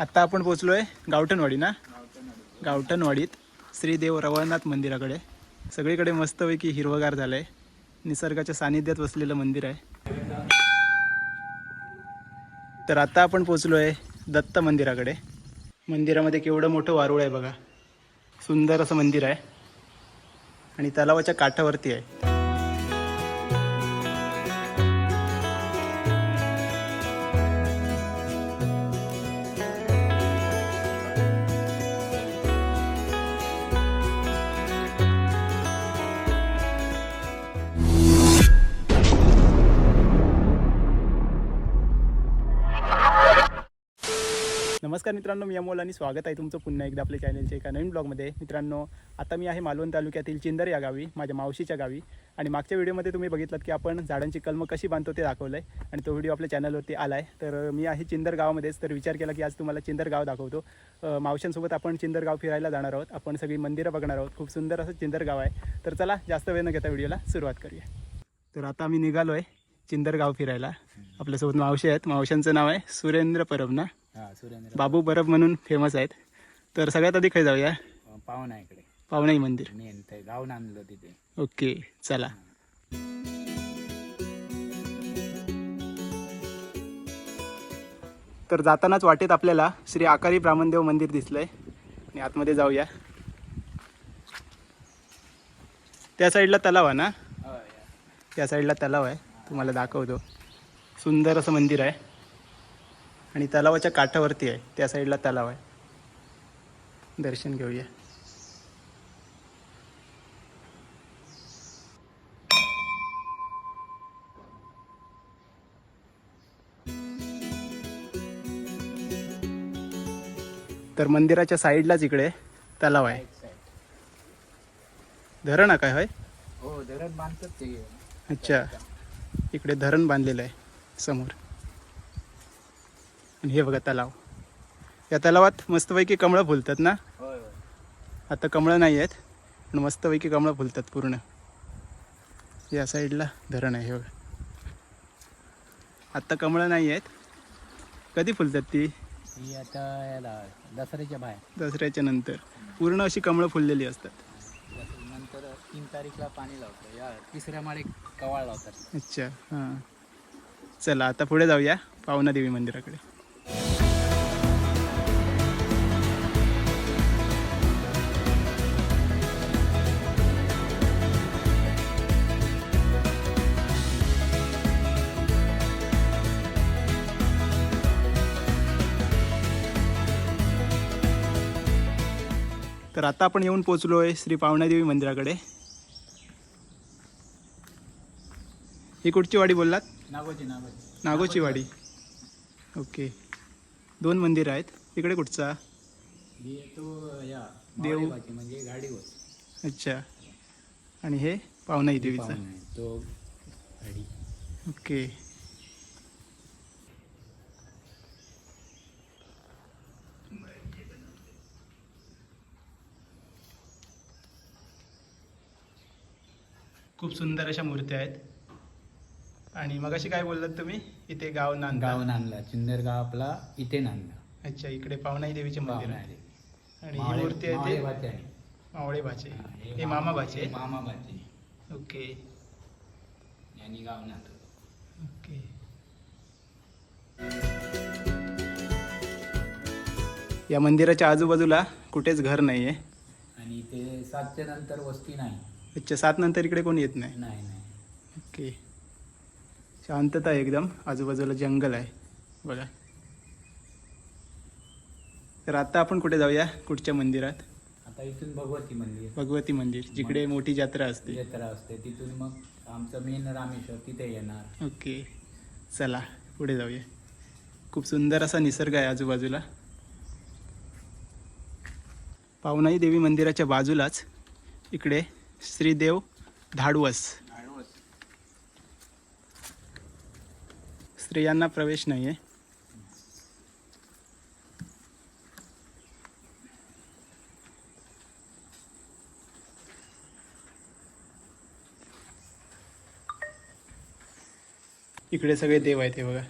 आत्ता आपण पोचलो आहे गावठणवाडी ना गावठणवाडीत श्रीदेव रवळनाथ मंदिराकडे. सगळीकडे मस्तपैकी हिरवगार झालं आहे निसर्गाच्या सानिध्यात वसलेलं मंदिर आहे. तर आत्ता आपण पोचलो आहे दत्त मंदिराकडे. मंदिरामध्ये केवढं मोठं वारुळ आहे बघा. सुंदर असं मंदिर आहे. आणि तलावाच्या काठावरती आहे. नमस्कार मित्रांनो मी अमोल आणि स्वागत आहे तुमचं पुन्हा एकदा आपल्या चॅनलच्या एका नवीन ब्लॉगमध्ये मित्रांनो आता मी आहे मालवण तालुक्यातील चिंदर या गावी माझ्या मावशीच्या गावी. आणि मागच्या व्हिडिओमध्ये तुम्ही बघितलं की आपण झाडांची कलम कशी बांधतो ते दाखवलं आहे आणि तो व्हिडिओ आपल्या चॅनलवरती आला आहे तर मी आहे चिंदर गावामध्येच. तर विचार केला की आज तुम्हाला चिंदर गाव दाखवतो. मावशांसोबत आपण चिंदर गाव फिरायला जाणार आहोत. आपण सगळी मंदिरं बघणार आहोत. खूप सुंदर असं चिंदर गाव आहे. तर चला जास्त वेळ न घेता व्हिडिओला सुरुवात करूया. तर आता आम्ही निघालो आहे चिंदर गाव फिरायला. आपल्यासोबत मावशी आहेत. मावशांचं नाव आहे सुरेंद्र परब ना हा बाबू बरब म्हणून फेमस आहेत. तर सगळ्यात आधी खाय जाऊया. पाहुणा इकडे. पावनाई मंदिर. मेन ते गावून आणलं तिथे. ओके चला. तर जातानाच वाटेत आपल्याला श्री आकारी ब्राह्मणदेव मंदिर दिसलंय. आणि आतमध्ये जाऊया. त्या साईडला तलाव आहे ना? त्या साईडला तलाव आहे. तुम्हाला दाखवतो. सुंदर असं मंदिर आहे. आणि तलावाच्या काठावरती आहे. त्या साईडला तलाव आहे. दर्शन घेऊया. तर मंदिराच्या साईडलाच इकडे तलाव आहे. धरण आहे काय होय? हो धरण बांधतात ते. अच्छा. इकडे धरण बांधलेलं आहे समोर. आणि हे बघा तलाव. या तलावात मस्तपैकी कमळं फुलतात ना? आता कमळं नाही आहेत पण मस्तपैकी कमळं फुलतात पूर्ण. या साईडला धरण आहे हे बघा. आत्ता कमळं नाही आहेत. कधी फुलतात ती? आता याला दसऱ्याच्या बाहेर. दसऱ्याच्या नंतर. पूर्ण अशी कमळं फुललेली असतात. नंतर तीन तारीखला पाणी लावतं या तिसऱ्या माळे कवाळ लावतात. अच्छा हां. चला आता पुढे जाऊया पावना देवी मंदिराकडे. तर आता आपण येऊन पोचलो आहे श्री पावनादेवी मंदिराकडे. ही कुठची वाडी बोललात? नागोची नागोची नागोची वाडी. ओके. दोन मंदिर आहेत. इकडे कुठचा? तो या देव. म्हणजे गाडीवर अच्छा. आणि हे पावनाई देवीचा. गाडी. ओके. खूप सुंदर अशा मूर्त्या आहेत. आणि मगाशी काय बोललात तुम्ही? इथे गाव नांदा. गावून आणला चिंदर गाव आपला इथे नांदला अच्छा इकडे पावनाई देवीचे मंदिर आहे. आणि ही मूर्ती आहे ते. मावळे भाचे हा, मामा भाचे. मामाबाची ओके. यांनी गावून आणलं ओके. या मंदिराच्या आजूबाजूला कुठेच घर नाही आहे आणि ते सातच्या नंतर वस्ती नाही. अच्छा सात नंतर इकडे कोणी येत नाही? नाही नाही. ओके. शांतता आहे एकदम. आजूबाजूला जंगल आहे. बघा. तर आता आपण कुठे जाऊया? कुठच्या मंदिरात? आता इथून भगवती मंदिर. भगवती मंदिर जिकडे मोठी जत्रा असते. जत्रा असते. तिथून मग आमचं मेन रामेश्वर तिथे येणार. ओके. चला पुढे जाऊया. खूप सुंदर असा निसर्ग आहे आजूबाजूला. पावनाई देवी मंदिराच्या बाजूलाच इकडे श्रीदेव धाडवस. स्त्रियांना प्रवेश नाही आहे इकडे सगळे देव आहेत हे बघा.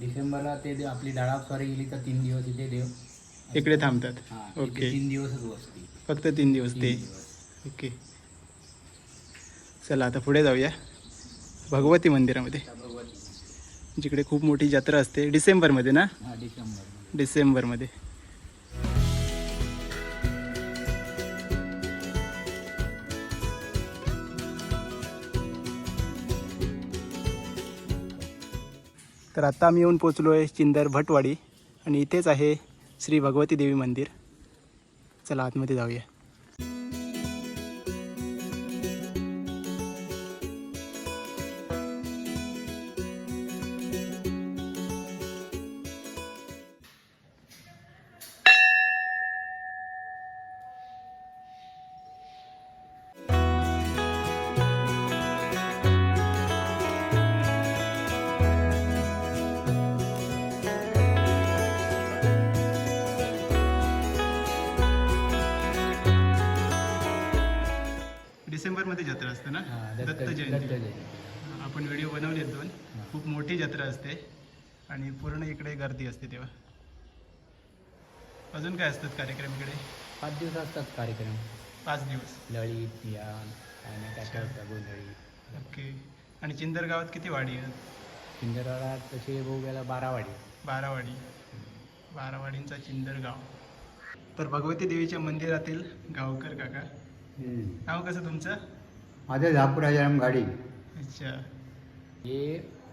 डिसेंबरला ते देव आपली डाळा सॉरी गेली तर तीन दिवस इथे देव. इकडे थांबतात. हा इथे ओके. तीन दिवसच वस्ती. फक्त तीन दिवस ते. दिवस. ओके. चला आता पुढे जाऊया. भगवती मंदिरामध्ये. भगवती. जिकडे खूप मोठी जत्रा असते. डिसेंबरमध्ये ना? हा डिसेंबर डिसेंबरमध्ये. तर आता आम्ही येऊन पोचलो आहे चिंदर भटवाडी. आणि इथेच आहे श्री भगवती देवी मंदिर. चला आतमध्ये जाऊया. डिसेंबरमध्ये जत्रा असते ना? दत्त जयंती. आपण व्हिडिओ बनवले दोन. खूप मोठी जत्रा असते आणि पूर्ण इकडे गर्दी असते तेव्हा. अजून काय असतात कार्यक्रम इकडे पाच दिवस असतात कार्यक्रम. पाच दिवस. लळीत या गोंधळी. ओके. आणि चिंदर गावात किती वाडी आहेत? पिंजरवाडा तसे भोग्याला बारा वाडी. बारावाडी बारावाडींचा चिंदर गाव. तर भगवती देवीच्या मंदिरातील गावकर काका नाव कसं तुमचं? माझं झापूर आजाराम गाडी अच्छा. हे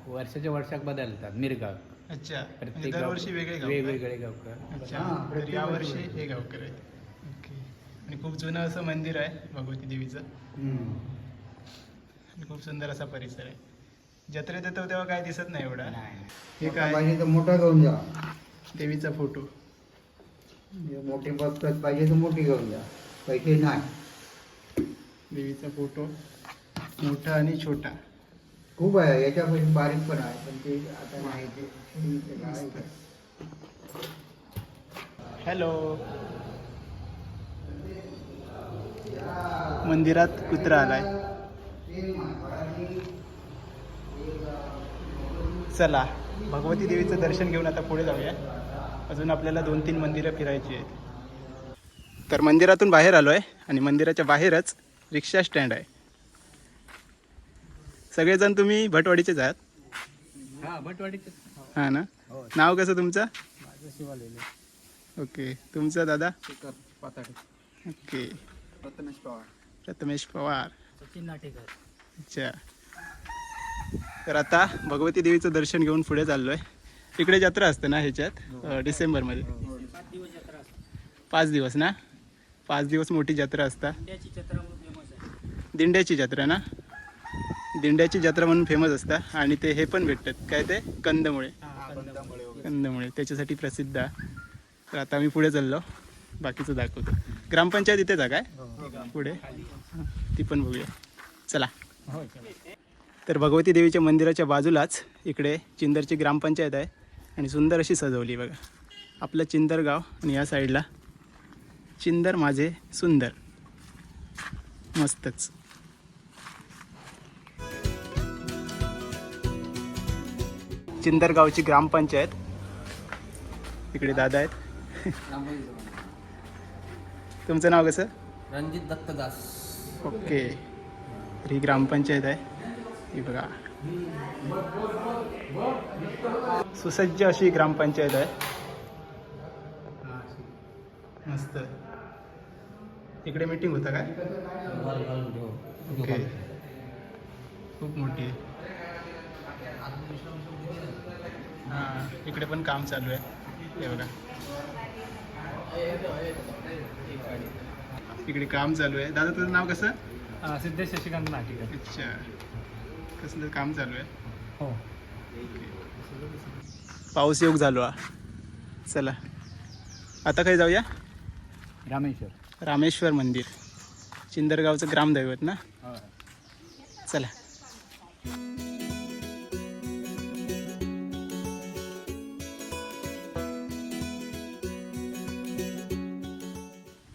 वर्षाच्या वर्षाक बदलतात मिरगाव. अच्छा. म्हणजे प्रत्येक दरवर्षी वेगळे गाव वेगवेगळे गावकर अच्छा. हा, तर प्रत्येक यावर्षी वर्षी. हे गावकर आहेत. ओके. आणि खूप जुनं असं मंदिर आहे भगवती देवीचं. आणि खूप सुंदर असा परिसर आहे. जत्रेत येतो तेव्हा काय दिसत नाही एवढा. नाही हे काय? पाहिजे तर मोठा घेऊन जा. देवीचा फोटो. मोठी बघत पाहिजे तर मोठी घेऊन जा. पैसे नाही. देवीचा फोटो मोठा आणि छोटा. खूप आहे याच्यापासून बारीक पण आहे पण ते आता नाही ते. हॅलो. मंदिरात कुत्रा आलाय. चला भगवती देवीचं दर्शन घेऊन आता पुढे जाऊया. अजून आपल्याला दोन तीन मंदिरं फिरायची आहेत. तर मंदिरातून बाहेर आलो आहे आणि मंदिराच्या बाहेरच रिक्षा स्टँड आहे. सगळेजण तुम्ही भटवाडीचेच आहात? हा भटवाडीचे हां ना? हो. नाव कसं तुमचं? माझं शिवालेलं. ओके. तुमचं दादा? ओके. प्रथमेश पवार. अच्छा. तर आता भगवती देवीचं दर्शन घेऊन पुढे चाललो आहे इकडे जत्रा असते ना ह्याच्यात? अं, डिसेंबरमध्ये. पाच दिवस जत्रा असते. पाच दिवस ना? पाच दिवस मोठी जत्रा असता इंडियाची जत्रा म्हणून फेमस आहे दिंड्याची जत्रा ना? दिंड्याची जत्रा म्हणून फेमस असता आणि ते हे पण भेटतात. काय ते? कंदमुळे. कंदमुळे त्याच्यासाठी प्रसिद्ध. आहे तर आता आम्ही पुढे चाललो. बाकीचं दाखवतो. ग्रामपंचायत इथेच आहे काय? पुढे? हां, ती पण बघूया. चला. हो तर भगवती देवीच्या मंदिराच्या बाजूलाच इकडे चिंदरची ग्रामपंचायत आहे. आणि सुंदर अशी सजवली बघा. आपलं चिंदर गाव आणि या साईडला चिंदर माझे सुंदर. मस्तच. चिंदर गावची ग्रामपंचायत. इकडे दादा आहेत. तुमचं नाव कसं? रणजित दत्तदास. ओके. तर ही ग्रामपंचायत आहे. ही बघा. सुसज्ज अशी ग्रामपंचायत आहे. मस्त. इकडे मीटिंग होतं काय? ओके. खूप मोठी आहे. हां इकडे पण काम चालू आहे. हे बघा. इकडे काम चालू आहे. दादा तुझं नाव कसं? सिद्धेश शशिकांत नाटेकर अच्छा. कसलं काम चालू आहे? हो. पाऊस योग झालो हा. चला. आता काय जाऊया? रामेश्वर. रामेश्वर मंदिर. चिंदरगावचं ग्रामदैवत ना?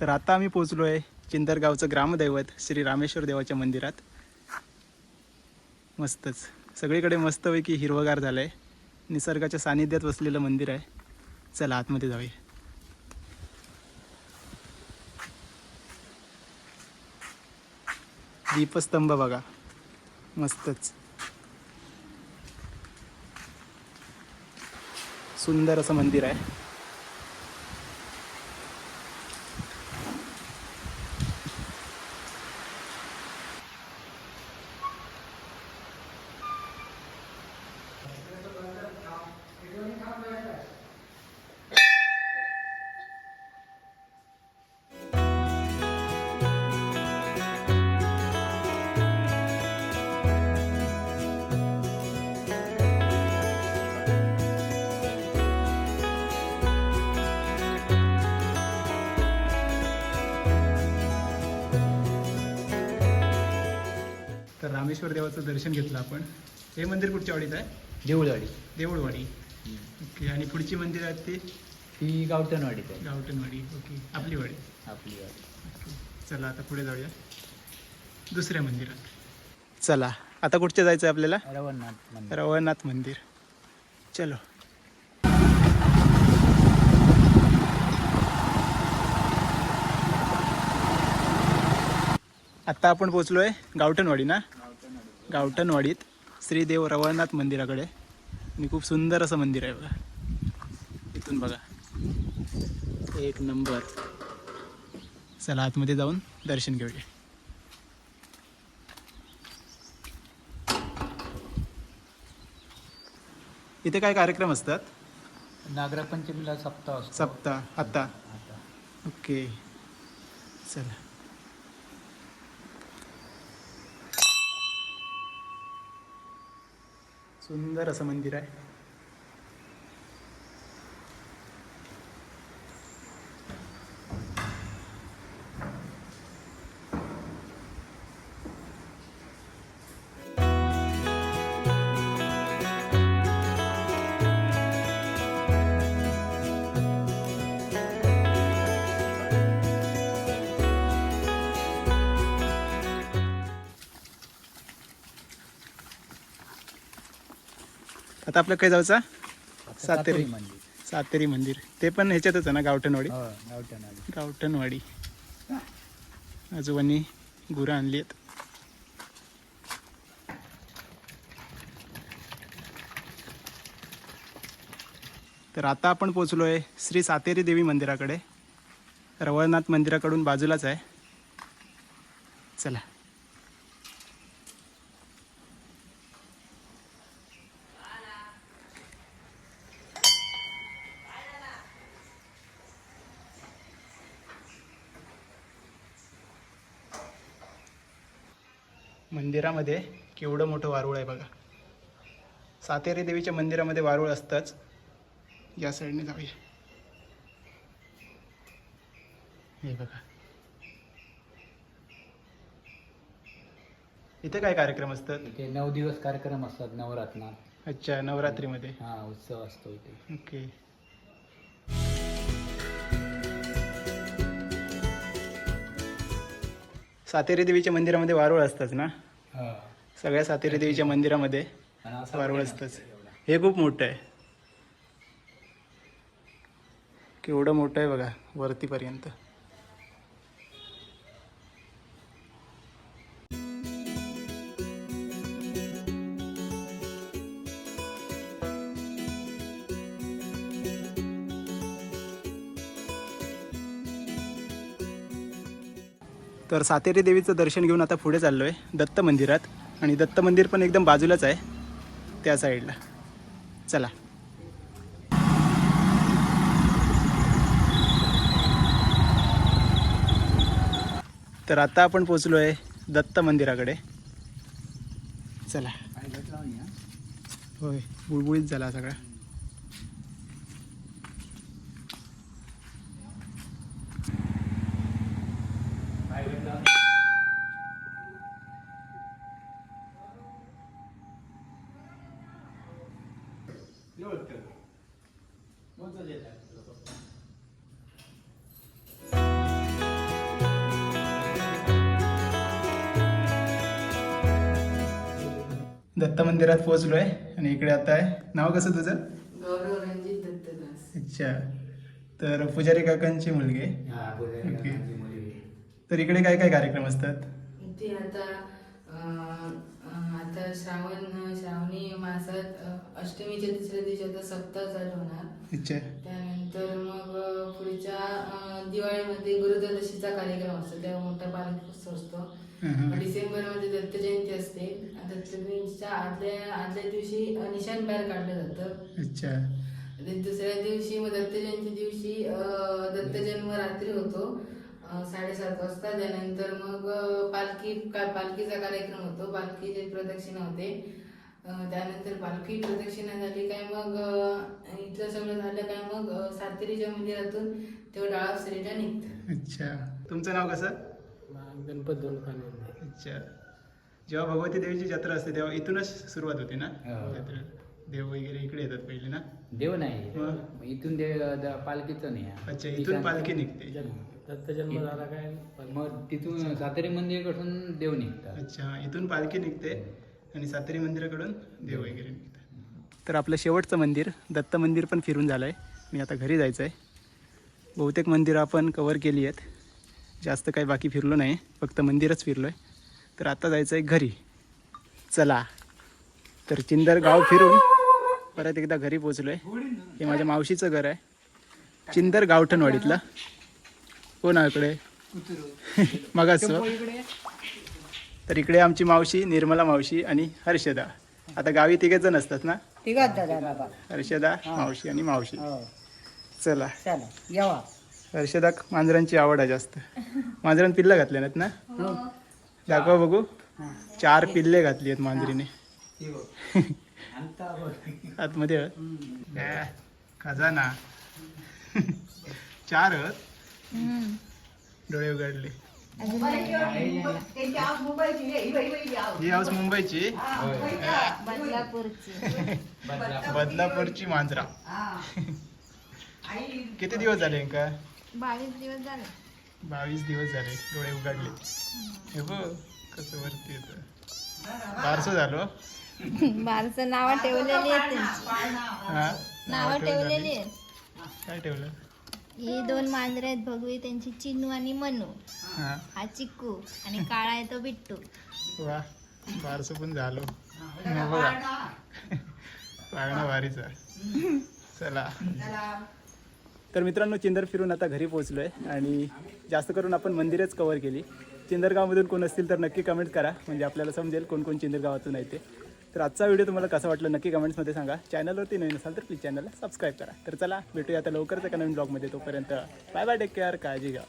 तर आता आम्ही पोचलो आहे चिंदरगावचं ग्रामदैवत श्री रामेश्वर देवाच्या मंदिरात. मस्तच. सगळीकडे मस्तपैकी हिरवगार झालं आहे निसर्गाच्या सानिध्यात बसलेलं मंदिर आहे. चला आतमध्ये जाऊया. दीपस्तंभ बघा. मस्तच. सुंदर असं मंदिर आहे. तर रामेश्वर देवाचं दर्शन घेतलं आपण. हे मंदिर कुठच्या वाडीत आहे? देऊळवाडी. देऊळवाडी. ओके आणि पुढची मंदिर आहेत ती? ती गावठणवाडीत आहे. गावठणवाडी ओके आपली वाडी. आपली वाडी. ओके. चला आता पुढे जाऊया. दुसऱ्या मंदिरात. चला आता कुठच्या जायचं आहे आपल्याला? रवणनाथ मंदिर. रवळनाथ मंदिर. चलो. आत्ता आपण पोचलोय गावठणवाडी ना? गावठणवाडीत श्रीदेव रवळनाथ मंदिराकडे. आणि खूप सुंदर असं मंदिर आहे बघा. इथून बघा. एक नंबर. चला आतमध्ये जाऊन दर्शन घेऊया. इथे काय कार्यक्रम असतात? नागरपंचमीला सप्ताह सप्ताह. आता. आता. ओके. चला. सुंदर असं मंदिर आहे. आता आपलं काय जायचं सातेरी. मंदिर. सातेरी मंदिर. ते पण ह्याच्यातच आहे ना गावठणवाडी? हो गावठणवाडी. गावठणवाडी. आजोबांनी गुरं आणली आहेत. तर आता आपण पोचलो आहे श्री सातेरी देवी मंदिराकडे. रवळनाथ मंदिराकडून बाजूलाच आहे. चला. मंदिरामध्ये केवढं मोठं वारुळ आहे बघा. सातेरी देवीच्या मंदिरामध्ये वारुळ असतंच. या साईडने जाऊया. हे बघा. इथे काय कार्यक्रम असतात? इथे नऊ दिवस कार्यक्रम असतात नवरात्रात अच्छा नवरात्रीमध्ये. हा उत्सव असतो इथे. ओके. सातेरी देवीच्या मंदिरामध्ये वारुळ असतंच ना? सगळ्या सातेरी देवीच्या मंदिरामध्ये आणि असं वारुळ पण असतंच असतं एवढं. हे खूप मोठं आहे. केवढं मोठं आहे बघा वरतीपर्यंत. तर सातेरी देवीचं दर्शन घेऊन आता पुढे चाललो आहे दत्त मंदिरात. आणि दत्त मंदिर पण एकदम बाजूलाच आहे त्या साईडला. चला. तर आता आपण पोचलो आहे दत्त मंदिराकडे. चला. होय बुळबुळीत झाला सगळा. मंदिरात पोहोचलो आहे आणि इकडे आता आहे. नाव कसं तुझं? अच्छा. तर पुजारी काकांची मुलगी हा, ओके. तर इकडे काय काय कार्यक्रम असतात? ते आता आता श्रावण श्रावणी मासात अष्टमीच्या तिसऱ्या दिवशी आता सप्ताह चालू होणार. अच्छा. त्यानंतर मग पुढच्या दिवाळीमध्ये गुरुदशमीचा कार्यक्रम असतो. तेव्हा मोठा उत्सव असतो. हं. डिसेंबरमध्ये दत्त जयंती असते. दत्त जयंतीच्या आदल्या आदल्या दिवशी अं, निशाण बाहेर काढलं जातं. अच्छा. आणि दुसऱ्या दिवशी मग दत्त जयंती दिवशी दत्त जन्म रात्री होतो साडेसात वाजता. त्यानंतर मग पालखी का पालखीचा कार्यक्रम होतो. पालखीची प्रदक्षिणा होते. त्यानंतर पालखी प्रदक्षिणा झाली. काय मग इथलं सगळं झालं काय मग सातेरीच्या मंदिरातून तेव्हा डाळा श्रीला निघतं. अच्छा. तुमचं नाव कसं? गणपत दोन कानून अच्छा. जेव्हा भगवती देवीची जत्रा असते तेव्हा इथूनच सुरुवात होते ना? हो. देव वगैरे इकडे येतात पहिले ना? देव नाही. मग? इथून देव द- पालखीचं नाही आहे. अच्छा इथून पालखी निघते. दत्तजन्म झाला काय? मग तिथून सातारी मंदिराकडून देव निघतात. अच्छा इथून पालखी निघते आणि सातेरी मंदिराकडून देव वगैरे निघतात. तर आपलं शेवटचं मंदिर दत्त मंदिर पण फिरून झालं आहे मी आता घरी जायचं आहे बहुतेक मंदिरं आपण कवर केली आहेत. जास्त काही बाकी फिरलो नाही फक्त मंदिरच फिरलो आहे तर आता जायचं आहे घरी. चला. तर चिंदर गाव फिरून परत एकदा घरी पोचलो आहे हे माझ्या मावशीचं घर आहे. चिंदर गावठणवाडीतलं. कोण आहे इकडे? मगाच तर इकडे आमची मावशी निर्मला मावशी आणि हर्षदा. आता गावी तिघेच जण असतात ना? हर्षदा मावशी आणि मावशी. हो. चला. चला. येवा हर्षदा मांजरांची आवड आहे जास्त. मांजरान पिल्लं घातले नाहीत ना? दाखवा बघू. चार पिल्ले घातली आहेत मांजरीने. आतमध्ये खजाना. चार. डोळे उघडले. ही हाऊस मुंबईची? बदलापूरची. मांजरा. किती दिवस झाले का बावीस दिवस झाले. बावीस दिवस झाले डोळे उघडले. हे बघ कसं वरती येतं बारसं झालो बारचं नाव ठेवलेली आहेत त्यांची. हा? नावं ठेवलेली. आहेत. काय ठेवलं? ही दोन मांजरे आहेत भगवी त्यांची चिन्नू आणि मनू. हा. हा चिक्कू आणि काळा आहे तो बिट्टू. वा बारसं पण झालो. बघा. वागणं भारीचा चला. तर मित्रांनो चिंदर फिरून आता घरी पोहोचलो आहे आणि जास्त करून आपण मंदिरच कवर केली. चिंदरगावमधून कोण असतील तर नक्की कमेंट करा. म्हणजे आपल्याला समजेल कोण कोण चिंदरगावातून आहे ते. तर आजचा व्हिडिओ तुम्हाला कसा वाटला नक्की कमेंट्समध्ये सांगा. चॅनलवरती नवीन असाल तर प्लीज चॅनलला सबस्क्राईब करा. तर चला भेटूया आता लवकरच एका नवीन ब्लॉगमध्ये तोपर्यंत बाय बाय टेक केअर काळजी घ्या.